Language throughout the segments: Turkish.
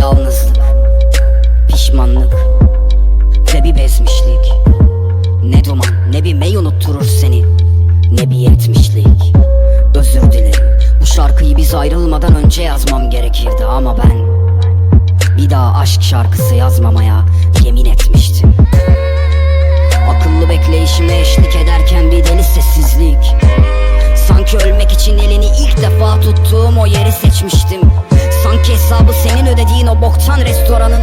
Yalnızlık, pişmanlık ve bir bezmişlik. Ne duman ne bir mey unutturur seni. Ne bir yetmişlik. Özür dilerim. Bu şarkıyı biz ayrılmadan önce yazmam gerekirdi ama ben Bir daha aşk şarkısı yazmamaya yemin etmiştim. Akıllı bekleyişime eşlik ederken bir deli sessizlik. Sanki ölmek için elini ilk defa tuttuğum o yeri seçmiştim. Sanki hesabı senin ödediğin o boktan restoranın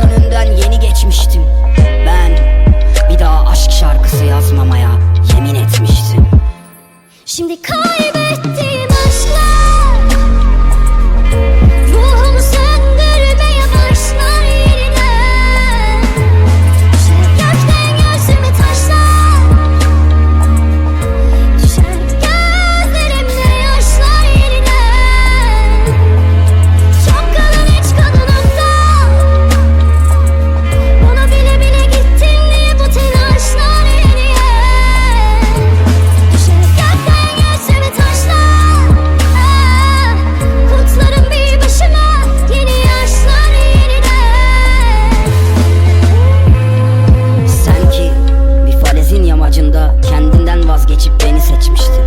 yamacında kendinden vazgeçip beni seçmiştin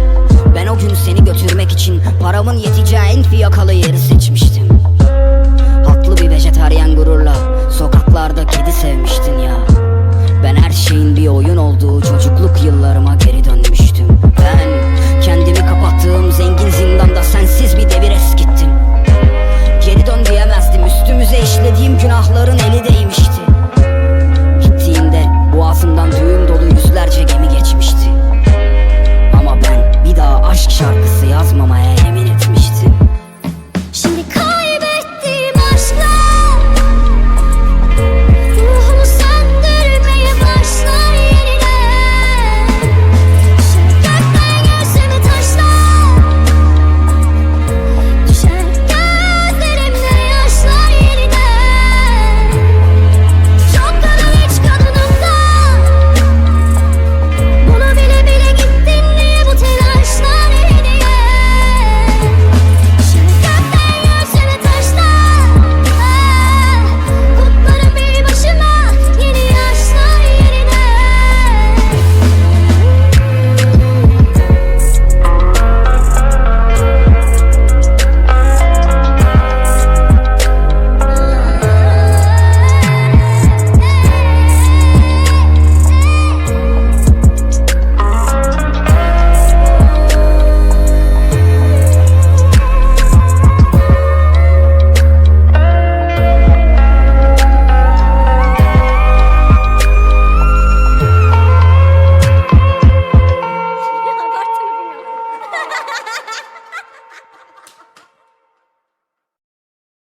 Ben o gün seni götürmek için paramın yeteceği en fiyakalı yeri seçmiştim